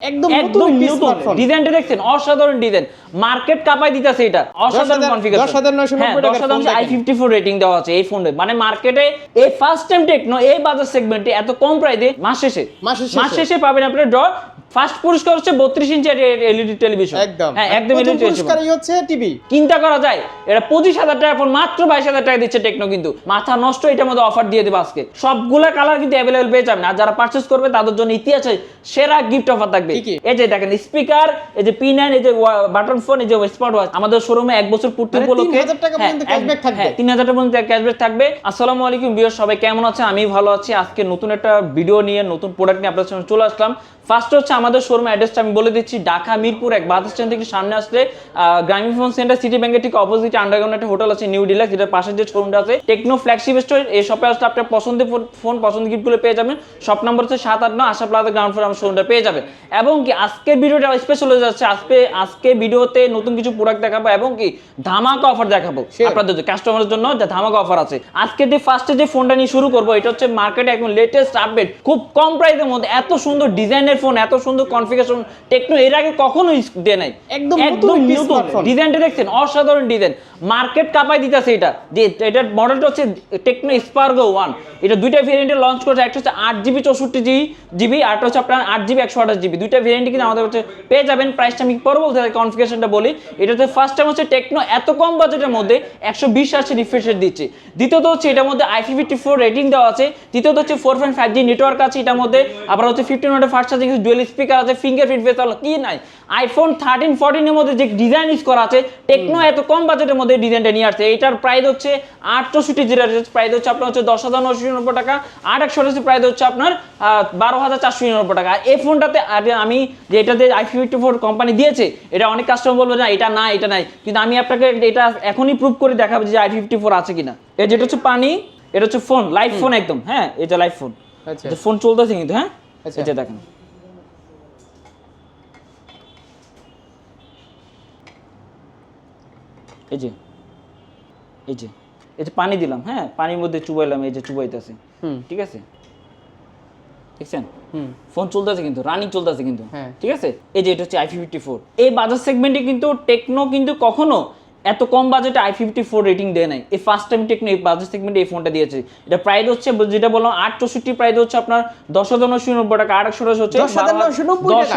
একদম একদম নতুন। ডিজাইনটা দেখছেন? অসাধারণ ডিজাইন। মার্কেট কাপাই দিতেছে এটা। অসাধারণ 10,000 কনফিগারেশন 10,990 টাকা টাকার 10,000 আই ফিফটি ফোর রেটিং দেওয়া আছে এই ফোনে মানে মার্কেটে এই ফার্স্ট টাইম টেকনো এই বাজার সেগমেন্টে এত কম প্রাইসে মাস শেষে। মাস শেষে। পাবেন আপনি ড্র ফার্স্ট পুরস্কার হচ্ছে বত্রিশ ইঞ্চি এলইডি টেলিভিশন একদম। হ্যাঁ একদম এলইডি পুরস্কারই হচ্ছে টিভি চিন্তা করা যায় এটা পঁচিশ হাজার টাকা ফোন মাত্র বাইশ হাজার টাকা দিচ্ছে টেকনো কিন্তু। মাথা নষ্ট এটার মধ্যে অফার দিয়ে দেবে আজকে। সবগুলা কালার কিন্তু অ্যাভেলেবল পেয়ে যাবেন। আর যারা পারচেস করবে তাদের জন্য ইতিহাসে সেরা গিফট অফার থাকবে? এই যে দেখেন স্পিকার এই যে পি নাইন এই যে বাটন ফোন এই যে স্মার্ট ওয়াচ আমাদের শোরুমে এক বছর পূর্তি মানে উপলক্ষে 3,000 টাকা পর্যন্ত cashback থাকবে? তিন হাজার টাকা পর্যন্ত ক্যাশব্যাক থাকবে। আসসালামু আলাইকুম বিয়র সবাই কেমন আছেন? আমি ভালো আছি। আজকে নতুন একটা ভিডিও নিয়ে নতুন প্রোডাক্ট নিয়ে আপনার সামনে চলে আসলাম। ফার্স্ট হচ্ছে আমাদের শোরুম অ্যাড্রেসটা আমি বলে দিচ্ছি। ঢাকা মিরপুর এক বাস স্ট্যান্ড থেকে সামনে আসলে গ্রামীণ ফোন সেন্টার সিটি ব্যাংকের ঠিক অপোজিট আন্ডারগ্রাউন্ড একটা হোটেল আছে নিউ ডিলাক্স যেটার পাশে যে শোরুমটা আছে টেকনো ফ্ল্যাগশিপ স্টোর এই শপে আসলে আপনার পছন্দের ফোন পছন্দের গিফটগুলো পেয়ে যাবেন। শপ নম্বর হচ্ছে সাত আট নয় আশা প্লাজা গ্রাউন্ড ফ্লোর আমার শোরুমটা পেয়ে যাবেন। এবং কি আজকের ভিডিওটা স্পেশাল হয়ে যাচ্ছে আজকে আজকে ভিডিওতে নতুন কিছু প্রোডাক্ট দেখাবো এবং কি ধামাকা অফার দেখাবো. আপনাদের কাস্টমারের জন্য যে ধামাকা অফার আছে। আজকে যে ফার্স্টে যে ফোনটা নিয়ে শুরু করব এটা হচ্ছে মার্কেটে একদম লেটেস্ট আপডেট খুব কম প্রাইসের মধ্যে এত সুন্দর ডিজাইনের ফোন এত সুন্দর কনফিগারেশন টেকনো এর আগে কখনো দেয় নাই। একদম একদম নতুন। ডিজাইনটা দেখছেন অসাধারণ ডিজাইন মার্কেট কাপাই দিতেছে এটা। যে এটার মডেলটা হচ্ছে টেকনো স্পার্গো ওয়ান এটা দুইটা ভেরিয়েন্টে লঞ্চ করেছে একটা হচ্ছে আট জিবি চৌষট্টি জিবি জিবি আরটা হচ্ছে আপনার আট জিবি একশো আঠাশ জিবি দুইটা ভেরিয়েন্টে কিন্তু আমাদের হচ্ছে পেয়ে যাবেন। প্রাইসটা আমি পরে বলতে কনফিগারেশনটা বলি। এটা হচ্ছে ফার্স্ট টাইম হচ্ছে টেকনো এত কম বাজেটের মধ্যে একশো বিশ আশি রিফ্রেশ রেট দিচ্ছে। দ্বিতীয়ত হচ্ছে এটার মধ্যে আই ফিফটি ফোর রেটিং দেওয়া আছে। তৃতীয়ত হচ্ছে four point five G network আছে এটার মধ্যে। আবার হচ্ছে ফিফটিন ওয়াটের ফার্স্ট চার্জিং ডুয়েল স্পিকার আছে ফিঙ্গারপ্রিন্ট ফেস কি নাই? আইফোন থার্টিন ফোরটিনের মধ্যে যে ডিজাইন ইউজ করা আছে টেকনো এত কম বাজেটের মধ্যে ডিজাইনটা নিয়ে আসছে। এটার প্রাইস হচ্ছে আটশোষট্টি জিরো প্রাইস হচ্ছে আপনার হচ্ছে দশ হাজার নশো নিরানব্বই টাকা আট একশো প্রাইস হচ্ছে আপনার বারো হাজার চারশো নিরানব্বই টাকা। আর এই ফোনটাতে আমি যে এটাতে আই ফিফটি ফোর কোম্পানি দিয়েছে এটা অনেক কাস্টমার বলবে না এটা না এটা নাই। কিন্তু আমি আপনাকে এটা এখনই প্রুভ করে দেখাবো যে আই ফিফটি ফোর আছে কিনা। এই যেটা হচ্ছে পানি এটা হচ্ছে ফোন লাইভ ফোন একদম হ্যাঁ? এটা লাইভ ফোন আচ্ছা। ফোন চলতেছে কিন্তু হ্যাঁ? আচ্ছা। এটা দেখেন। এই যে এই যে এই যে পানি দিলাম হ্যাঁ? পানির মধ্যে চুবাইলাম এই যে চুবাইতেছে। হুম। ঠিক আছে? দেখছেন? হুম। ফোন চলতেছে কিন্তু রানিং চলতেছে কিন্তু। হ্যাঁ। ঠিক আছে? এই যে এটা হচ্ছে আই ফিফটি ফোর এই বাজার সেগমেন্টে কিন্তু টেকনো কিন্তু কখনো এত কম বাজেটে আই ফিফটি ফোর রেটিং দেয় নাই। এই ফার্স্ট টাইম টেকনো এই বাজার সেগমেন্টে এই ফোনটা দিয়েছে। এটা প্রাইস হচ্ছে যেটা বললাম আট চৌষট্টি প্রাইস হচ্ছে আপনার দশ হাজার নশো নিরানব্বই টাকা। আট একশো হচ্ছে দশ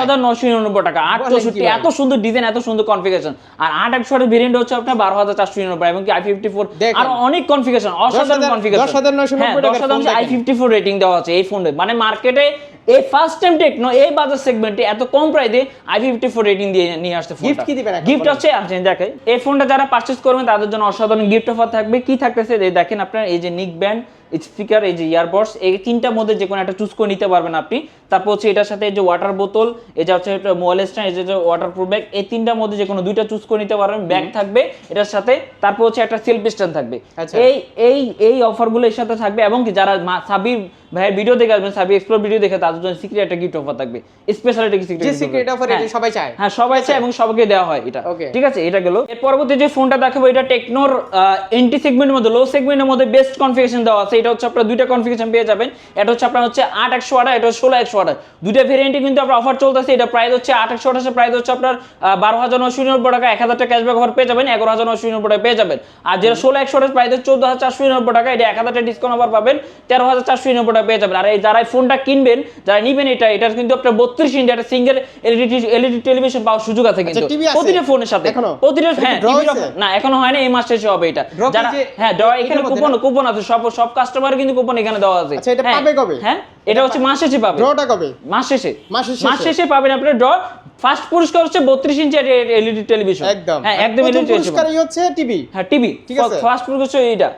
হাজার নশো নিরানব্বই টাকা। আট চৌষট্টি এত সুন্দর ডিজাইন এত সুন্দর কনফিগারেশন আর আট একশো ভেরিয়েন্ট হচ্ছে আপনার বারো হাজার চারশো নিরানব্বই এবং কি আই ফিফটি ফোর আর অনেক কনফিগারেশন অসাধারণ 10,000 কনফিগারেশন 10,990 টাকার দশ হাজার আই ফিফটি ফোর রেটিং দেওয়া আছে এই ফোনে মানে মার্কেটে এই ফার্স্ট টাইম টেকনো এই বাজার সেগমেন্টে এত কম প্রাইসে আই ফিফটি ফোর রেটিং দিয়ে নিয়ে আসছে গিফট কি দিবেন গিফট আছে হচ্ছে আপনি দেখেন এই ফোনটা যারা পারচেস করবেন তাদের জন্য অসাধারণ গিফট অফার থাকবে। কি থাকতেছে? দেখেন আপনার এই যে নিক ব্যান্ড স্পিকার এই যে ইয়ারবডস এই তিনটার মধ্যে যে কোনো একটা চুজ করে নিতে পারবেন আপনি। তারপর হচ্ছে এটার সাথে এই যে ওয়াটার বোতল যে হচ্ছে মোবাইল স্ট্যান্ড এই যে ওয়াটার প্রুফ ব্যাগ এই তিনটার মধ্যে যে কোনো দুইটা চুজ করে নিতে পারবেন ব্যাগ থাকবে এটার সাথে। তারপর হচ্ছে একটা সেলফি স্ট্যান্ড থাকবে। আচ্ছা। এই এই এই অফারগুলো এর সাথে থাকবে এবং কি যারা সাবির ভাইয়ের ভিডিও দেখে আসবেন সাবি এক্সপ্লোর ভিডিও দেখে তাদের জন্য সিক্রেট একটা গিফট অফার থাকবে। স্পেশাল একটা যে সিক্রেট সিক্রেট অফার এটা সবাই চায়। হ্যাঁ সবাই চায় এবং সবাইকে দেওয়া হয় এটা। ঠিক আছে এটা গেল। এর পরবর্তী যে ফোনটা দেখাবো এটা টেকনোর এন্টি সেগমেন্টের মধ্যে লো সেগমেন্টের মধ্যে বেস্ট কনফিগারেশন দেওয়া আছে। এটা হচ্ছে আপনার দুইটা কনফিগারেশন পেয়ে যাবেন। এটা হচ্ছে আপনার হচ্ছে আট একশো আঠাশ এটা ষোলো একশো আঠাশ। দুইটা ভেরিয়েন্টে কিন্তু আপনার অফার চলতেছে। এটা প্রাইস হচ্ছে আট একশো আঠাশের প্রাইস হচ্ছে আপনার বারো হাজার নশো নিরানব্বই টাকা। এক হাজার টাকা ক্যাশব্যাক অফার পেয়ে যাবেন এগারো হাজার নশো নিরানব্বই টাকা পেয়ে যাবেন। আর যেটা ষোলো একশো আঠাশ প্রাইস হচ্ছে চোদ্দ হাজার চারশো নিরানব্বই টাকা। এটা এক হাজার টাকা ডিসকাউন্ট অফার পাবেন তেরো হাজার চারশো নিরানব্বই টাকা পেয়ে যাবেন। আর এই যারা ফোনটা কিনবেন যারা নিবেন এটা এটা কিন্তু আপনার বত্রিশ ইঞ্চি একটা সিঙ্গেল এলইডি এলইডি টেলিভিশন পাওয়ার সুযোগ আছে কিন্তু। আছে? প্রতিটা ফোনের সাথে? প্রতিটা হ্যাঁ? না এখনও হয় না এই মাস শেষে হবে এটা। যারা হ্যাঁ এখানে কুপন কুপন আছে সব সব কাস্টমার কিন্তু কুপন এখানে দেওয়া আছে। আচ্ছা, এটা হ্যাঁ, পাবে কবে? হ্যাঁ এটা হচ্ছে মাস শেষে পাবে। ড্রটা কবে? মাস শেষে। মাস শেষে? মাস শেষে পাবেন আপনি ড্র ফার্স্ট পুরস্কার হচ্ছে বত্রিশ ইঞ্চি এলইডি টেলিভিশন একদম। হ্যাঁ একদম এলইডি টেলিভিশন পুরস্কারই হচ্ছে টিভি হ্যাঁ টিভি ঠিক আছে। ফার্স্ট পুরস্কার হচ্ছে এইটা।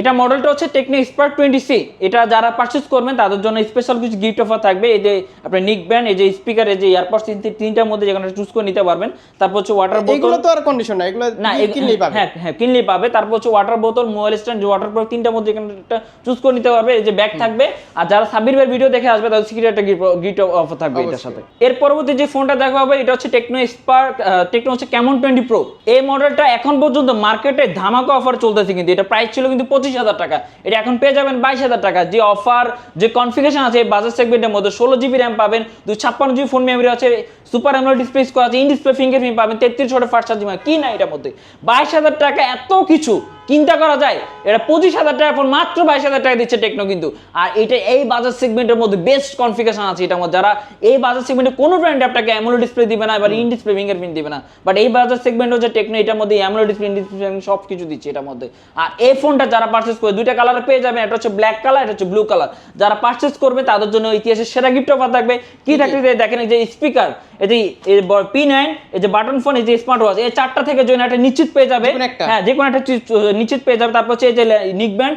এটা মডেলটা হচ্ছে টেকনো স্পার্ক টোয়েন্টি সি এটা যারা পারচেজ করবেন তাদের জন্য স্পেশাল কিছু গিফট অফার থাকবে। এই যে আপনার নিক ব্যান্ড এই যে স্পিকার এই যে ইয়ারপডস তিনটার মধ্যে যেখানে চুজ করে নিতে পারবেন। তারপর হচ্ছে ওয়াটার বোতল এগুলো তো আর কন্ডিশন না এগুলো না কিনলেই পাবে। হ্যাঁ হ্যাঁ কিনলেই পাবে। তারপর হচ্ছে ওয়াটার বোতল মোবাইল স্ট্যান্ড ওয়াটার প্রুফ তিনটার মধ্যে এখানে একটা চুজ করে নিতে পারবে। এই যে ব্যাগ থাকবে। আর যারা সাবির ভাইয়ের ভিডিও দেখে আসবে তাদের সিক্রেট একটা গিফট অফার থাকবে এটার সাথে। এর পরবর্তী যে ফোনটা দেখা হবে এটা হচ্ছে টেকনো স্পার্ক টেকনো হচ্ছে ক্যামন টোয়েন্টি প্রো এই মডেলটা এখন পর্যন্ত মার্কেটে ধামাকা অফার চলতেছে কিন্তু। এটা প্রাইস ছিল কিন্তু পঁচিশ পঁচিশ হাজার টাকা। এটা এখন পেয়ে যাবেন বাইশ হাজার টাকা। যে অফার যে কনফিগারেশন আছে বাজার সেগমেন্টের মধ্যে ষোলো জিবি র্যাম পাবেন দু ছাপ্পান্ন জিবি ফোন মেমোরি আছে সুপার অ্যামোলেড ডিসপ্লে স্কোর আছে ইন ডিসপ্লে ফিঙ্গারপ্রিন্ট পাবেন, তেত্রিশ ওয়াটের ফার্স্ট চার্জিং কি না এটার মধ্যে? বাইশ হাজার টাকা এত কিছু। চিন্তা করা যায় এটা পঁচিশ হাজার টাকা ফোন মাত্র বাইশ হাজার টাকা দিচ্ছে টেকনো কিন্তু। আর এটা এই বাজার সেগমেন্টের মধ্যে বেস্ট কনফিগারেশন আছে এটার মধ্যে। যারা এই বাজার সেগমেন্টে কোনো ব্র্যান্ড আপনাকে অ্যামোলো ডিসপ্লে দিবে না এবার ইন ডিসপ্লে ফিঙ্গারপ্রিন্ট দিবে না। বাট এই বাজার সেগমেন্ট হচ্ছে টেকনো এটার মধ্যে অ্যামোলো ডিসপ্লে ইন ডিসপ্লে সব কিছু দিচ্ছে এটার মধ্যে। আর এই ফোনটা যারা পারচেস করে দুইটা কালার পেয়ে যাবেন এটা হচ্ছে ব্ল্যাক কালার এটা হচ্ছে ব্লু কালার যারা পারচেস করবে তাদের জন্য ইতিহাসের সেরা গিফট অফার থাকবে। কি থাকবে দেখেন এই যে স্পিকার এই যে পি নাইন এই যে বাটন ফোন এই যে স্মার্ট ওয়াচ এই চারটা থেকে জন্য একটা নিশ্চিত পেয়ে যাবে। হ্যাঁ যে কোনো একটা নিশ্চিত পেয়ে যাবে। তারপর হচ্ছে এই যে নিক ব্যান্ড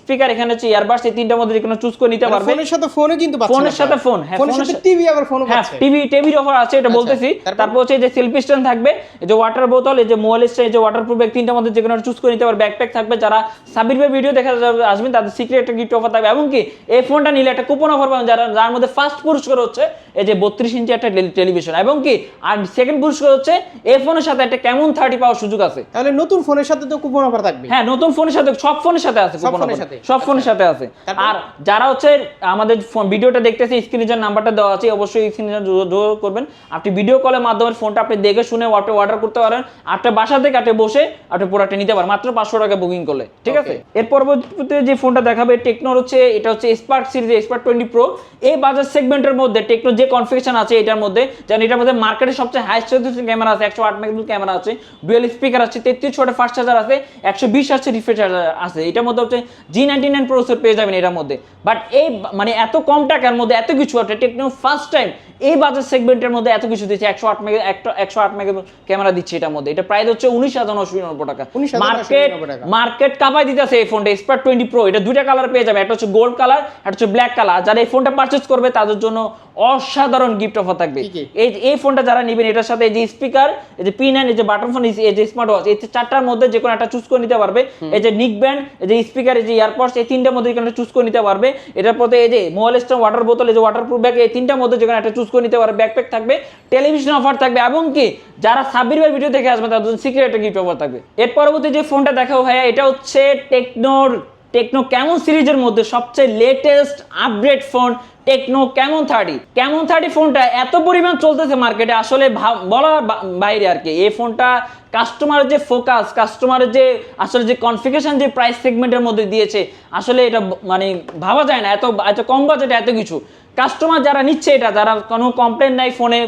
স্পিকার এখানে হচ্ছে ইয়ারবাডস এই তিনটার মধ্যে কোনো চুজ করে নিতে পারবে। ফোনের সাথে ফোনও কিন্তু ফোনের সাথে ফোন, হ্যাঁ, ফোনের সাথে টিভি আবার ফোনও হ্যাঁ টিভি টিভির অফার আছে এটা আচ্ছা, বলতেছি। তারপর? হচ্ছে এই যে সেলফি স্ট্যান্ড থাকবে এই যে ওয়াটার বোতল এই যে মোবাইল স্ট্যান্ড এই যে ওয়াটারপ্রুফ ব্যাগ তিনটার মধ্যে যে কোনো চুজ করে নিতে পারবে। ব্যাকপ্যাক থাকবে যারা সাবির ভাই ভিডিও দেখা যাবে আসবেন তাদের সিক্রেট একটা গিফট অফার থাকবে। এমনকি এই ফোনটা নিলে একটা কুপন অফার পাবেন যারা যার মধ্যে ফার্স্ট পুরস্কার হচ্ছে এই যে বত্রিশ ইঞ্চি একটা টেলিভিশন এবং কি আর সেকেন্ড পুরস্কার হচ্ছে এই ফোনের সাথে একটা কেমন থার্টি পাওয়ার সুযোগ আছে। তাহলে নতুন ফোনের সাথে তো কুপন অফার থাকবে। হ্যাঁ নতুন ফোনের সাথে সব ফোনের সাথে আছে সব ফোনের সাথে? সব ফোনের সাথে আছে। আর যারা হচ্ছে আমাদের ভিডিওটা দেখতেছে স্ক্রিনে যে নাম্বারটা দেওয়া আছে অবশ্যই স্ক্রিনে যোগাযোগ করবেন। আপনি ভিডিও কলের মাধ্যমে ফোনটা আপনি দেখে শুনে আপনি অর্ডার করতে পারেন। আপনার বাসা থেকে আপনি বসে আপনি প্রোডাক্টটা নিতে পারেন। মাত্র পাঁচশো টাকা বুকিং করলে ঠিক আছে? এর পরবর্তীতে যে ফোনটা দেখাবে টেকনোর হচ্ছে এটা হচ্ছে Spark series Spark twenty pro এই বাজার সেগমেন্টের মধ্যে টেকনো যে কনফিগেশন আছে এটার মধ্যে যেন এটার মধ্যে মার্কেটে সবচেয়ে হাইস্ট ক্যামেরা আছে একশো আট মেগাপিক্সেল ক্যামেরা আছে ডুয়েল স্পিকার আছে তেত্রিশ ফাস্ট চার্জার আছে একশো বিশ আছে রিফ্রেশ আছে এটার মধ্যে হচ্ছে জি নাইনটি নাইন প্রসেসর পেয়ে যাবেন এটার মধ্যে। বাট এই মানে এত কম টাকার মধ্যে এত কিছু আছে টেকনো ফার্স্ট টাইম এই বাজার সেগমেন্টের মধ্যে এত কিছু দিচ্ছে একশো আট মেগা একশো আট মেগা ক্যামেরা দিচ্ছে এটার মধ্যে। এটা প্রাইস হচ্ছে উনিশ হাজার নশো নিরানব্বই টাকা। মার্কেট মার্কেট কাপাই দিতেছে এই ফোনটা টোয়েন্টি প্রো এটা দুইটা কালার পেয়ে যাবে একটা হচ্ছে গোল্ড কালার একটা হচ্ছে ব্ল্যাক কালার যারা এই ফোনটা পারচেস করবে তাদের জন্য অসাধারণ গিফট অফার থাকবে? এই এই ফোনটা যারা নেবেন এটার সাথে এই যে স্পিকার এই যে পিন এই যে বাটন ফোন এই যে স্মার্ট ওয়াচ এই চারটার মধ্যে যে কোনো একটা চুজ করে নিতে পারবে। এই যে নিক ব্যান্ড এই যে স্পিকার এই যে ইয়ারপডস এই তিনটার মধ্যে এখানে চুজ করে নিতে পারবে। এটার পরে এই যে মোবাইল স্ট্যান্ড ওয়াটার বোতল এই যে ওয়াটারপ্রুফ ব্যাগ এই তিনটার মধ্যে যেখানে একটা চুজ করে নিতে পারবে ব্যাকপ্যাক থাকবে টেলিভিশন অফার থাকবে এবং কি যারা সাব্বির ভাই ভিডিও দেখে আসবে তাদের জন্য সিক্রেট একটা গিফট অফার থাকবে। এর পরবর্তী যে ফোনটা দেখাও ভাইয়া এটা হচ্ছে টেকনোর টেকনো কেমন সিরিজের মধ্যে সবচেয়ে latest upgrade phone Tecno Camon thirty Camon thirty ফোনটা এত পরিমাণ চলতেছে মার্কেটে আসলে ভাব- বলার বা- বাইরে আর কি। এই ফোনটা কাস্টমারের যে ফোকাস কাস্টমারের যে, আসলে যে কনফিগেশন যে প্রাইস সেগমেন্টের মধ্যে দিয়েছে, আসলে এটা মানে ভাবা যায় না। এত এত কম বাজেটে এত কিছু। কাস্টমার যারা নিচ্ছে এটা, যারা কোনো কমপ্লেন নাই ফোনে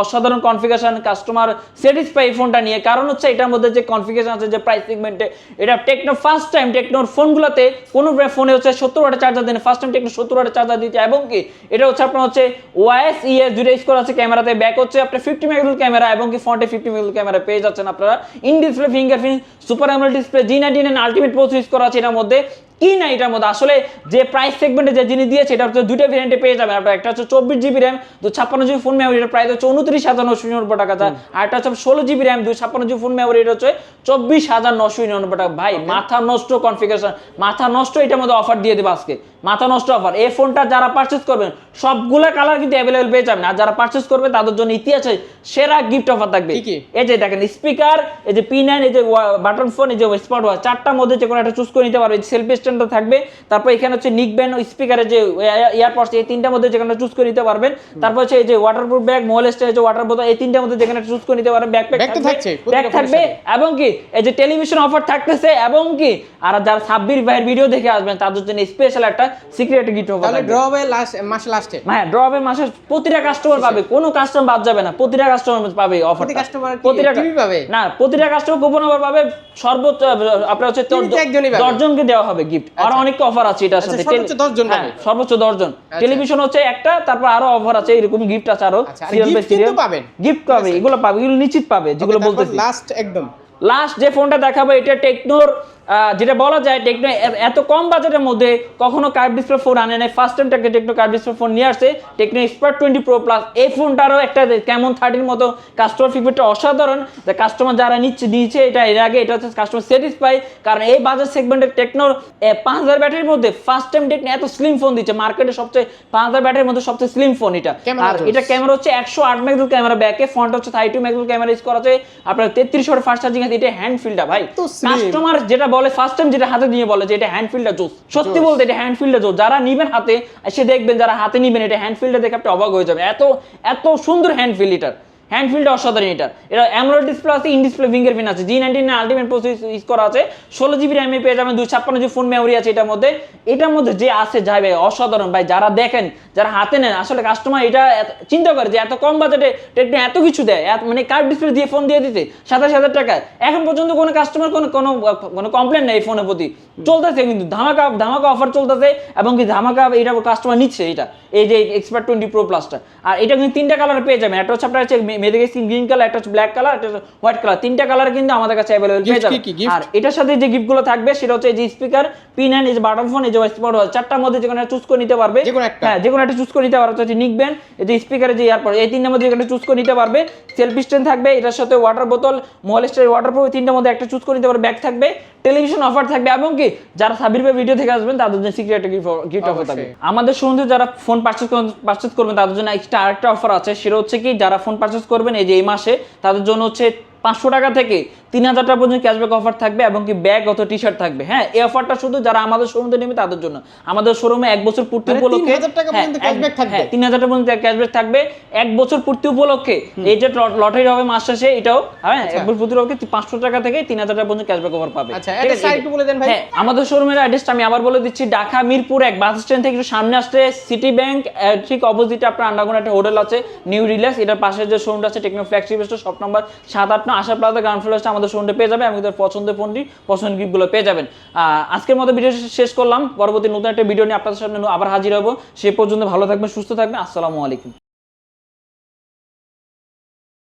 অসাধারণ কনফিগারেশন কাস্টমার স্যাটিসফাই ফোনটা নিয়ে, কারণ হচ্ছে এটার মধ্যে যে কনফিগারেশন আছে, যে প্রাইস সেগমেন্টে এটা টেকনো ফার্স্ট টাইম টেকনোর ফোনগুলোতে কোনো ফোনে হচ্ছে সত্তর ওয়াটের charger then first time Tecno সত্তর ওয়াটের চার্জার দিচ্ছে এবং কি এটা হচ্ছে আপনার হচ্ছে ওয়াইএস ইএস দুটো ইউজ করা আছে ক্যামেরাতে ব্যাক হচ্ছে আপনার ফিফটি মেগাপিক্সেল ক্যামেরা এবং কি ফ্রন্টে ফিফটি মেগাপিক্সেল ক্যামেরা পেয়ে যাচ্ছেন আপনারা। In display fingerprint super AMOLED display G ninety nine ultimate pros use করা আছে এটার মধ্যে। কি না এটার মধ্যে? আসলে যে প্রাইস সেগমেন্টে যে জিনিস দিয়েছে এটা হচ্ছে দুইটা ভেরিয়েন্টে পেয়ে যাবেন। আপনার একটা হচ্ছে চব্বিশ জিবি র্যাম দু ছাপ্পান্ন জিবি ফোন মেমোরি এটা প্রাইস হচ্ছে উনত্রিশ হাজার নশো নিরানব্বই টাকা। যায় আর একটা হচ্ছে ষোলো জিবি র্যাম দুই ছাপ্পান্ন জিবি ফোন মেমোরি এটা হচ্ছে চব্বিশ হাজার নশো নিরানব্বই টাকা। ভাই মাথা নষ্ট কনফিগারেশন মাথা নষ্ট এটার মধ্যে অফার দিয়ে দেবে আজকে। মাথা নষ্ট অফার এই ফোনটা যারা পারচেস করবেন সবগুলা কালার কিন্তু অ্যাভেলেবেল পেয়ে যাবেন। আর যারা পারচেস করবে তাদের জন্য ইতিহাসে সেরা গিফট অফার থাকবে? এই যে দেখেন স্পিকার এই যে পি নাইন এই যে বাটন ফোন এই যে স্মার্ট ওয়াচ চারটার মধ্যে যে কোনো একটা চুজ করে নিতে পারবে। সেলফি স্ট্যান্ডও থাকবে। তারপর এখানে হচ্ছে নিক ব্যান্ড স্পিকারের যে ইয়ারপডস এই তিনটার মধ্যে যে কোনো চুজ করে নিতে পারবেন। তারপর হচ্ছে এই যে ওয়াটারপ্রুফ ব্যাগ মোবাইল স্ট্যান্ড যে ওয়াটার বোতল এই তিনটার মধ্যে যেখানে চুজ করে নিতে পারবেন। ব্যাকপ্যাক থাকবে। ব্যাগ থাকবে। এবং কি এই যে টেলিভিশন অফার থাকতেছে এবং কি আর যারা সাব্বির ভাইয়ের ভিডিও দেখে আসবেন তাদের জন্য স্পেশাল একটা সিক্রেট অফার তাহলে ড্র হবে লাস্ট মাস লাস্টে হ্যাঁ ড্রপে মাসে প্রতিটা কাস্টমার পাবে কোনো কাস্টমার বাদ যাবে না প্রতিটা কাস্টমার পাবে অফার customer প্রতিটা পাবে? না প্রতিটা কাস্টমার কুপন অফার পাবে সর্বোচ্চ আপনার হচ্ছে TV তো একজনই পাবে। দশজনকে দেওয়া হবে গিফট আর আচ্ছা। অনেক অফার আছে এটার আচ্ছা, সাথে সর্বোচ্চ 10 জন হ্যাঁ, পাবে। সর্বোচ্চ দশ জন আচ্ছা। টেলিভিশন হচ্ছে একটা তারপর আরও অফার আছে এরকম গিফট আছে আরও আচ্ছা, আর gift পাবেন। গিফট পাবে এগুলো পাবে এগুলো নিশ্চিত পাবে যেগুলো বলতেছি লাস্ট একদম লাস্ট যে ফোনটা দেখাবো এটা টেকনোর যেটা বলা যায় টেকনো এত কম বাজেটের মধ্যে কখনো কার্ভ ডিসপ্লে ফোন আনে নাই। ফার্স্ট টাইম টাকে টেকনো কার্ভ ডিসপ্লে ফোন নিয়ে আসছে। Tecno Spark twenty pro plus এই ফোনটারও একটা কেমন থার্টির মতো কাস্টমার ফিডব্যাকটা অসাধারণ। যে কাস্টমার যারা নিচ্ছে নিয়েছে এটা এর আগে এটা হচ্ছে কাস্টমার স্যাটিসফাই কারণ এই বাজার সেগমেন্টের টেকনোর পাঁচ হাজার ব্যাটারির মধ্যে ফার্স্ট টাইম টেকনো এত স্লিম ফোন দিচ্ছে। মার্কেটে সবচেয়ে পাঁচ হাজার ব্যাটারির মধ্যে সবচেয়ে স্লিম ফোন এটা। আর এটা ক্যামেরা হচ্ছে একশো আট মেগাপিক্সেল ক্যামেরা ব্যাকে ফ্রন্ট হচ্ছে thirty two megapixel camera use করা আছে। আপনার তেত্রিশ ওয়াট ফাস্ট চার্জিং আছে এটা হ্যান্ড ফিল্ডটা ভাই। কাস্টমার যেটা বলে ফার্স্ট টাইম যেটা হাতে নিয়ে বলে যে এটা হ্যান্ড ফিল্ডার জোস সত্যি বলতে এটা হ্যান্ড ফিল্ডার জোস যারা নিবেন হাতে সে দেখবেন যারা হাতে নিবেন এটা হ্যান্ড ফিল্ডার দেখে আপনি অবাক হয়ে যাবে এত এত সুন্দর হ্যান্ড ফিল্ড এটার হ্যান্ড ফিল্ডটা অসাধারণ এটা। এটা অ্যামোলেড ডিসপ্লে আছে ইন ডিসপ্লে ফিঙ্গারপ্রিন্ট আছে। G nineteen ultimate process use করা আছে। ষোলো জিবি র্যামে পেয়ে যাবেন, দুই ছাপ্পান্ন জিবি ফোন মেমোরি আছে এটার মধ্যে। এটার মধ্যে যে আছে, যাই ভাই, অসাধারণ ভাই, যারা দেখেন, যারা হাতে নেন, আসলে কাস্টমার এটা চিন্তা করে যে এত কম বাজেটে টেকনো এত কিছু দেয়। মানে কার্ড ডিসপ্লে দিয়ে ফোন দিয়ে দিতে সাতাশ হাজার টাকায়। এখন পর্যন্ত কোনো কাস্টমার কোনো কোনো কোনো কমপ্লেন নেই ফোনের প্রতি। চলতেছে কিন্তু ধামাকা ধামাকা অফার চলতেছে এবং কি ধামাকা এটা কাস্টমার নিচ্ছে এটা। এই যে এক্সপার্ট টোয়েন্টি প্রো প্লাসটা আর এটা কিন্তু তিনটা কালার পেয়ে যাবেন। একটা হচ্ছে আপনার হচ্ছে মেয়েদের গ্রিন কালার একটা হচ্ছে ব্ল্যাক কালার একটা হোয়াইট কালার তিনটা কালার কিন্তু আমাদের কাছে অ্যাভেলেবল পেয়ে? Gift? আর এটার সাথে যে গিফটগুলো থাকবে সেটা হচ্ছে এই যে স্পিকার পিন অ্যান্ড এই যে বাটন ফোন এই যে স্মার্ট চারটার মধ্যে যেকোনো চুজ করে নিতে পারবে। হ্যাঁ একটা চুজ করে নিতে পারবে হচ্ছে নিকবেন এই যে স্পিকারে যে এই তিনটার মধ্যে চুজ করে নিতে পারবে। সেলফি স্ট্যান্ড থাকবে এটার সাথে ওয়াটার বোতল ওয়াটার প্রুফ তিনটার মধ্যে একটা চুজ করে নিতে পারবে ব্যাগ থাকবে টেলিভিশন অফার থাকবে এবং কি যারা সাবির ভাই ভিডিও থেকে আসবেন তাদের জন্য সিক্রেট গিফট অফার থাকবে। আমাদের শুরুতে যারা ফোন পারচেজ পারচেজ করবেন তাদের জন্য এক্সট্রা আরেকটা অফার আছে। সেটা হচ্ছে কি যারা ফোন পারচেজ করবেন এই যে এই মাসে তাদের জন্য হচ্ছে পাঁচশো টাকা থেকে তিন হাজার টাকা পর্যন্ত ক্যাশব্যাক অফার থাকবে এবং কি ব্যাগ অথবা টি শার্ট থাকবে। হ্যাঁ এই অফারটা শুধু যারা আমাদের শোরুমে নেবে তাদের জন্য। আমাদের শোরুমে এক বছর পূর্তি উপলক্ষে 3000 টাকা হ্যাঁ, পর্যন্ত এক- cashback থাকবে? হ্যাঁ, তিন হাজার টাকা পর্যন্ত ক্যাশব্যাক থাকবে। এক বছর পূর্তি উপলক্ষে এই যে লটারি হবে মাস শেষে এটাও হ্যাঁ এক বছর পূর্তি উপলক্ষে পাঁচশো টাকা থেকে তিন হাজার টাকা পর্যন্ত ক্যাশব্যাক অফার পাবে। আচ্ছা। হ্যাঁ, আমাদের শোরুমের অ্যাড্রেসটা আমি আবার বলে দিচ্ছি। ঢাকা মিরপুর এক বাস স্ট্যান্ড থেকে একটু সামনে আসতে সিটি ব্যাংক ঠিক অপোজিটে আপনার আন্ডারগ্রাউন্ড একটা হোটেল আছে নিউ রিলাস এটার পাশে যে শোরুমটা আছে Tecno flagship store shop number সাত আট নয় আশা প্লাজা গ্রাউন্ড ফ্লোর আমাদের শোরুমটা পেয়ে যাবে এবং তাদের পছন্দের ফোনটি পছন্দের গিফটগুলো পেয়ে যাবেন। আজকের মতো ভিডিও শেষ করলাম। পরবর্তী নতুন একটা ভিডিও নিয়ে আপনাদের সামনে আবার হাজির হব। সে পর্যন্ত ভালো থাকবেন, সুস্থ থাকবেন। আসসালামু আলাইকুম।